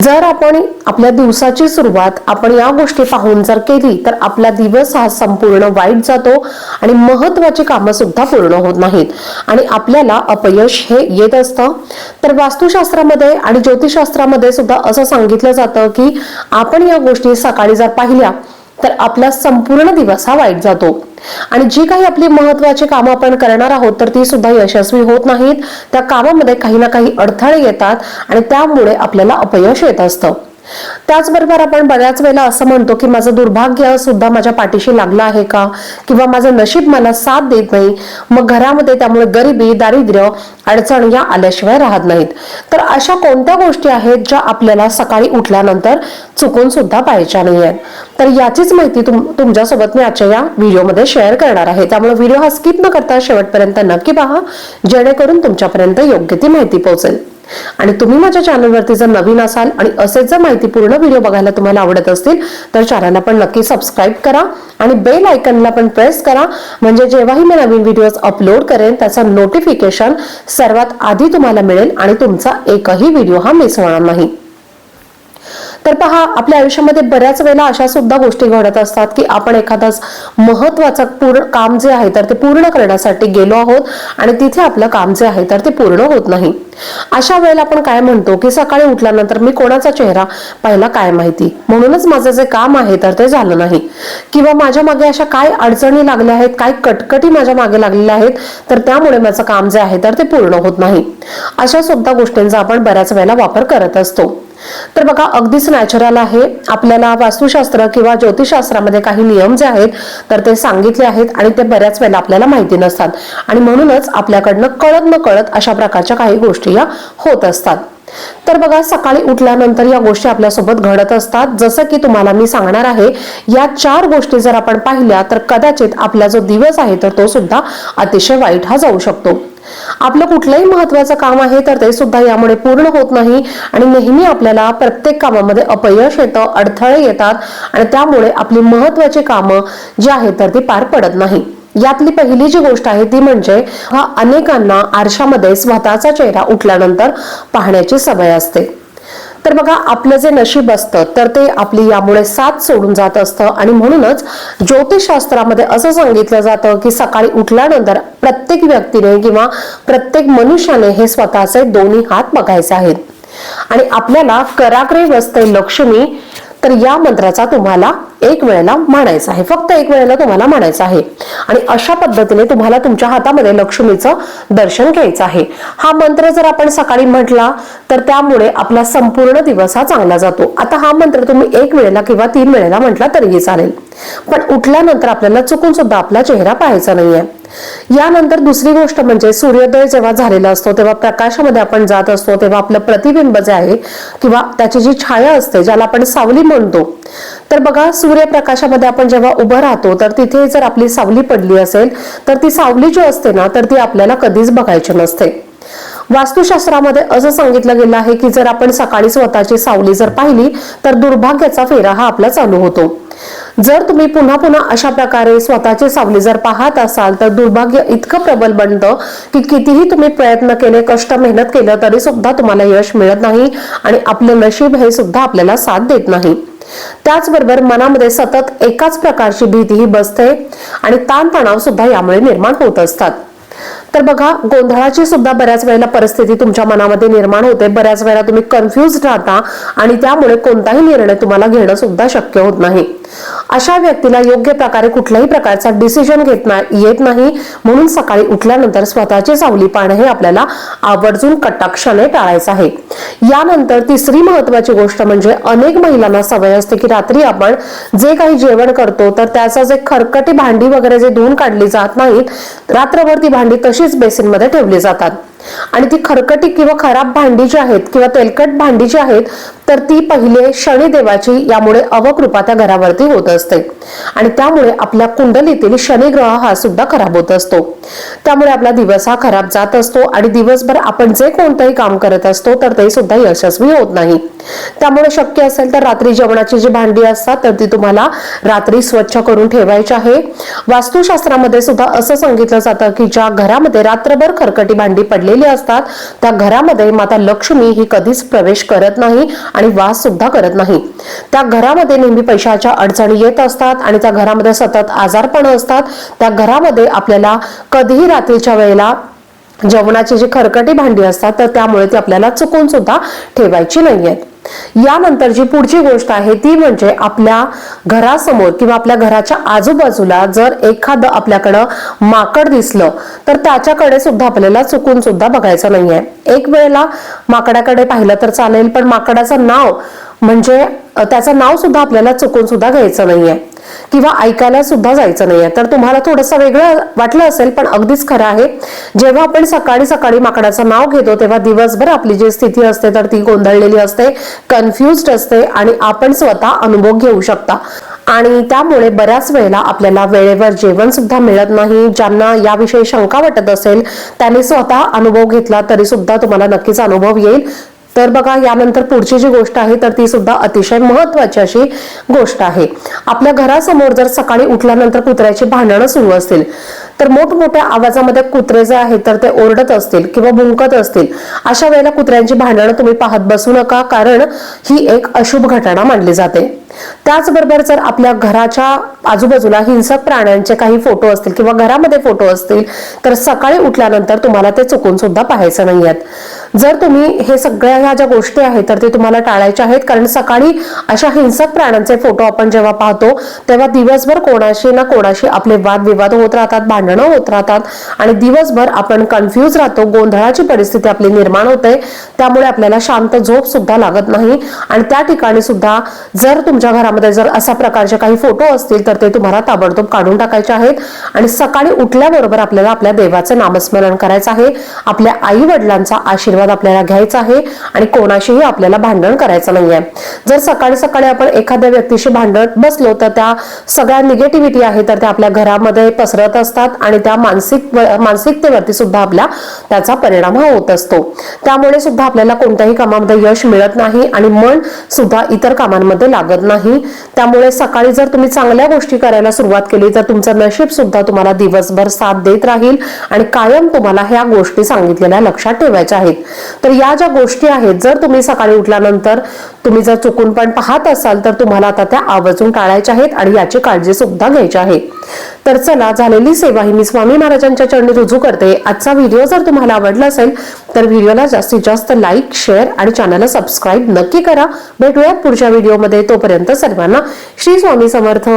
जर आपण आपल्या दिवसाची सुरुवात आपण या गोष्टी पाहून जर केली तर आपला दिवस हा संपूर्ण वाईट जातो आणि महत्वाची कामं सुद्धा पूर्ण होत नाहीत. आणि आपल्याला अपयश हे येत असतं. तर वास्तुशास्त्रामध्ये आणि ज्योतिषशास्त्रामध्ये सुद्धा असं सांगितलं जातं की आपण या गोष्टी सकाळी जर पाहिल्या तर आपला संपूर्ण दिवस हा वाईट जातो. आणि जी काही आपली महत्वाची कामं आपण करणार आहोत तर ती सुद्धा यशस्वी होत नाहीत. त्या कामामध्ये काही ना काही अडथळे येतात आणि त्यामुळे आपल्याला अपयश येत असतं. त्याचबरोबर आपण बऱ्याच वेळेला असं म्हणतो की माझं दुर्भाग्य सुद्धा माझ्या पाठीशी लागलं आहे का? किंवा माझं नशीब मला साथ देत नाही. मग घरामध्ये त्यामुळे गरिबी दारिद्र्य अडचण या आल्याशिवाय राहत नाहीत. तर अशा कोणत्या गोष्टी आहेत ज्या आपल्याला सकाळी उठल्यानंतर चुकून सुद्धा पाहायच्या नाही आहेत तर याचीच माहिती तुम तुमच्यासोबत मी आजच्या या व्हिडिओमध्ये शेअर करणार आहे. त्यामुळे व्हिडिओ हा स्किप न करता शेवटपर्यंत नक्की पहा. जेणेकरून तुमच्यापर्यंत योग्य ती माहिती पोहोचेल. आणि तुम्ही माझ्या चॅनलवरती जर नवीन असाल आणि असेच जर माहिती पूर्ण व्हिडिओ बघायला तुम्हाला आवडत असतील तर चॅनलला पण नक्की सबस्क्राईब करा आणि बेल आयकनला पण प्रेस करा. म्हणजे जेव्हाही मी नवीन व्हिडिओज अपलोड करेन त्याचं नोटिफिकेशन सर्वात आधी तुम्हाला मिळेल आणि तुमचा एकही व्हिडिओ हा मिस होणार नाही. तर पहा आपल्या आयुष्यामध्ये बऱ्याच वेळेला अशा सुद्धा गोष्टी घडत असतात की आपण एखादं महत्वाचं पूर्ण काम जे आहे तर ते पूर्ण करण्यासाठी गेलो आहोत आणि तिथे आपलं काम जे आहे तर ते पूर्ण होत नाही. अशा वेळेला आपण काय म्हणतो की सकाळी उठल्यानंतर मी कोणाचा चेहरा पाहिला काय माहिती? म्हणूनच माझं जे काम आहे तर ते झालं नाही. किंवा माझ्या मागे अशा काय अडचणी लागल्या आहेत काय कटकटी माझ्या मागे लागलेल्या आहेत तर त्यामुळे माझं काम जे आहे तर ते पूर्ण होत नाही. अशा सुद्धा गोष्टींचा आपण बऱ्याच वेळेला वापर करत असतो. तर बघा अगदीच नॅचरल आहे. आपल्याला वास्तुशास्त्र किंवा ज्योतिषशास्त्रामध्ये काही नियम जे आहेत तर ते सांगितले आहेत आणि ते बऱ्याच वेळेला आपल्याला माहिती नसतात. आणि म्हणूनच आपल्याकडनं कळत न कळत अशा प्रकारच्या काही गोष्टी या होत असतात. तर बघा सकाळी उठल्यानंतर या गोष्टी आपल्यासोबत घडत असतात. जसं की तुम्हाला मी सांगणार आहे या चार गोष्टी जर आपण पाहिल्या तर कदाचित आपला जो दिवस आहे तर तो सुद्धा अतिशय वाईट हा जाऊ शकतो. आपलं कुठलंही महत्वाचं काम आहे तर ते सुद्धा यामुळे पूर्ण होत नाही आणि नेहमी आपल्याला प्रत्येक कामामध्ये अपयश येतं अडथळे येतात आणि त्यामुळे आपली महत्वाची कामं जी आहेत तर ती पार पडत नाही. यातली पहिली जी गोष्ट आहे ती म्हणजे हा अनेकांना आरशामध्ये स्वतःचा चेहरा उठल्यानंतर पाहण्याची सवय असते. तर बघा आपलं जे नशीब असतं तर ते आपली यामुळे साथ सोडून जात असतं. आणि म्हणूनच ज्योतिषशास्त्रामध्ये असं सांगितलं जातं की सकाळी उठल्यानंतर प्रत्येक व्यक्तीने किंवा प्रत्येक मनुष्याने हे स्वतःचे दोन्ही हात बघायचे आहेत. आणि आपल्याला कराग्रे वसते लक्ष्मी तर या मंत्राचा तुम्हाला एक वेळेला म्हणायचा आहे. फक्त एक वेळेला तुम्हाला म्हणायचं आहे. आणि अशा पद्धतीने तुम्हाला तुमच्या हातामध्ये लक्ष्मीचं दर्शन घ्यायचं आहे. हा मंत्र जर आपण सकाळी म्हटला तर त्यामुळे आपला संपूर्ण दिवस हा चांगला जातो. आता हा मंत्र तुम्ही एक वेळेला किंवा तीन वेळेला म्हटला तरीही चालेल. पण उठल्यानंतर आपल्याला चुकून सुद्धा आपला चेहरा पाहायचा नाहीये. यानंतर दुसरी गोष्ट म्हणजे सूर्योदय जेव्हा झालेला असतो तेव्हा प्रकाशामध्ये आपण जात असतो तेव्हा आपलं प्रतिबिंब जे आहे किंवा त्याची जी छाया असते ज्याला आपण सावली म्हणतो. तर बघा सूर्यप्रकाशामध्ये आपण जेव्हा उभं राहतो तर तिथे जर आपली सावली पडली असेल तर ती सावली जी असते ना तर ती आपल्याला कधीच बघायची नसते. वास्तुशास्त्रामध्ये असं सांगितलं गेलं आहे की जर आपण सकाळी स्वतःची सावली जर पाहिली तर दुर्भाग्याचा फेरा हा आपला चालू होतो. जर तुम्ही पुन्हा पुन्हा अशा प्रकारे स्वतःची सावली जर पाहत असाल तर दुर्भाग्य इतकं प्रबल बनतं की कितीही तुम्ही प्रयत्न केले कष्ट मेहनत केलं तरी सुद्धा तुम्हाला यश मिळत नाही आणि आपलं नशीब हे सुद्धा आपल्याला साथ देत नाही. त्याचबरोबर मनामध्ये सतत एकाच प्रकारची भीतीही बसते आणि ताणतणाव सुद्धा यामुळे निर्माण होत असतात. तर बघा गोंधळाची सुद्धा बऱ्याच वेळेला परिस्थिती तुमच्या मनामध्ये निर्माण होते. बऱ्याच वेळेला तुम्ही कन्फ्युज राहता आणि त्यामुळे कोणताही निर्णय तुम्हाला घेणं सुद्धा शक्य होत नाही. अशा व्यक्तीला योग्य प्रकारे कुठल्याही प्रकारचा डिसिजन घेत येत नाही. म्हणून सकाळी उठल्यानंतर स्वतःची सावली पाहणं हे आपल्याला आवर्जून कटाक्षाने टाळायचं आहे. यानंतर तिसरी महत्वाची गोष्ट म्हणजे अनेक महिलांना सवय असते की रात्री आपण जे काही जेवण करतो तर त्याचा जे खरकटी भांडी वगैरे जे धुवून काढली जात नाहीत रात्रभर ती भांडी तशीच बेसिनमध्ये ठेवली जातात. आणि ती खरकटी किंवा खराब भांडी जी आहेत किंवा तेलकट भांडी जी आहेत तर ती पहिले शनिदेवाची यामुळे अवकृपा त्या घरावरती होत असते. आणि त्यामुळे आपल्या कुंडलीतील शनिग्रह हा सुद्धा खराब होत असतो. त्यामुळे आपला दिवस हा खराब जात असतो आणि दिवसभर आपण जे कोणतंही काम करत असतो तर ते सुद्धा यशस्वी होत नाही. त्यामुळे शक्य असेल तर रात्री जेवणाची जी भांडी असतात तर ती तुम्हाला रात्री स्वच्छ करून ठेवायची आहे. वास्तुशास्त्रामध्ये सुद्धा असं सांगितलं जातं की ज्या घरामध्ये रात्रभर खरकटी भांडी पडलेली असतात त्या घरामध्ये माता लक्ष्मी ही कधीच प्रवेश करत नाही आणि वास सुद्धा करत नाही. त्या घरामध्ये नेहमी पैशाच्या अडचणी येत असतात आणि त्या घरामध्ये सतत आजारपण असतात. त्या घरामध्ये आपल्याला कधीही रात्रीच्या वेळेला जेवणाची जी खरकटी भांडी असतात तर त्यामुळे ती आपल्याला चुकून सुद्धा ठेवायची नाहीयेत. यानंतर जी पुढची गोष्ट आहे ती म्हणजे आपल्या घरासमोर किंवा आपल्या घराच्या आजूबाजूला जर एखादं आपल्याकडं माकड दिसलं तर त्याच्याकडे सुद्धा आपल्याला चुकून सुद्धा बघायचं नाहीये. एक वेळेला माकडाकडे पाहिलं तर चालेल पण माकडाचं नाव म्हणजे त्याचं नाव सुद्धा आपल्याला चुकून सुद्धा घ्यायचं नाहीये. किंवा ऐकायला सुद्धा जायचं नाहीये. तर तुम्हाला थोडंसं वेगळं वाटलं असेल पण अगदीच खरं आहे. जेव्हा आपण सकाळी सकाळी माकडाचं नाव घेतो तेव्हा दिवसभर आपली जी स्थिती असते तर ती गोंधळलेली असते कन्फ्युज्ड असते आणि आपण स्वतः अनुभव घेऊ शकता. आणि त्यामुळे बऱ्याच वेळेला आपल्याला वेळेवर जेवण सुद्धा मिळत नाही. ज्यांना याविषयी शंका वाटत असेल त्यांनी स्वतः अनुभव घेतला तरी सुद्धा तुम्हाला नक्कीच अनुभव येईल. तर बघा यानंतर पुढची जी गोष्ट आहे तर ती सुद्धा अतिशय महत्वाची अशी गोष्ट आहे. आपल्या घरासमोर जर सकाळी उठल्यानंतर कुत्र्याची भांडणं सुरू असतील तर मोठमोठ्या आवाजामध्ये कुत्रे जे आहेत तर ते ओरडत असतील किंवा भुंकत असतील अशा वेळेला कुत्र्यांची भांडणं तुम्ही पाहत बसू नका कारण ही एक अशुभ घटना मानली जाते. त्याचबरोबर जर आपल्या घराच्या आजूबाजूला हिंसक प्राण्यांचे काही फोटो असतील किंवा घरामध्ये फोटो असतील तर सकाळी उठल्यानंतर तुम्हाला ते चुकून सुद्धा पाहायचं नाही आहेत. जर तुम्ही हे सगळ्या ह्या ज्या गोष्टी आहेत तर ते तुम्हाला टाळायच्या आहेत. कारण सकाळी अशा हिंसक प्राण्यांचे फोटो आपण जेव्हा पाहतो तेव्हा दिवसभर कोणाशी ना कोणाशी आपले वादविवाद होत राहतात भांडणं होत राहतात आणि दिवसभर आपण कन्फ्यूज राहतो. गोंधळाची परिस्थिती आपली निर्माण होते. त्यामुळे आपल्याला शांत झोप सुद्धा लागत नाही. आणि त्या ठिकाणी सुद्धा जर तुमच्या घरामध्ये जर अशा प्रकारचे काही फोटो असतील तर ते तुम्हाला ताबडतोब काढून टाकायचे आहेत. आणि सकाळी उठल्याबरोबर आपल्याला आपल्या देवाचं नामस्मरण करायचं आहे. आपल्या आई वडिलांचा आशीर्वाद आपल्याला घ्यायचा आहे आणि कोणाशीही आपल्याला भांडण करायचं नाहीये. जर सकाळी सकाळी आपण एखाद्या व्यक्तीशी भांडण बसलो तर त्या सगळ्या निगेटिव्हिटी आहे तर त्या आपल्या घरामध्ये पसरत असतात आणि त्या मानसिक मानसिकतेवरती सुद्धा आपल्या त्याचा परिणाम हा होत असतो. त्यामुळे सुद्धा आपल्याला कोणत्याही कामामध्ये यश मिळत नाही आणि मन सुद्धा इतर कामांमध्ये लागत नाही. त्यामुळे सकाळी जर तुम्ही चांगल्या गोष्टी करायला सुरुवात केली तर तुमचं नशीब सुद्धा तुम्हाला दिवसभर साथ देत राहील आणि कायम तुम्हाला ह्या गोष्टी सांगितलेल्या लक्षात ठेवायच्या आहेत. तर या ज्या गोष्टी आहेत जर तुम्ही सकाळी उठल्यानंतर तुम्ही जर चुकून पण पाहत असाल तर तुम्हाला आता त्या आवर्जून टाळायच्या आहेत आणि याची काळजी सुद्धा घ्यायची आहे. तर चला झालेली सेवा ही मी स्वामी महाराजांच्या चरणी रुजू करते. आजचा व्हिडिओ जर तुम्हाला आवडला असेल तर व्हिडिओला जास्तीत जास्त लाईक शेअर आणि चॅनलला सबस्क्राईब नक्की करा. भेटूयात पुढच्या व्हिडिओमध्ये. तोपर्यंत सर्वांना श्री स्वामी समर्थ.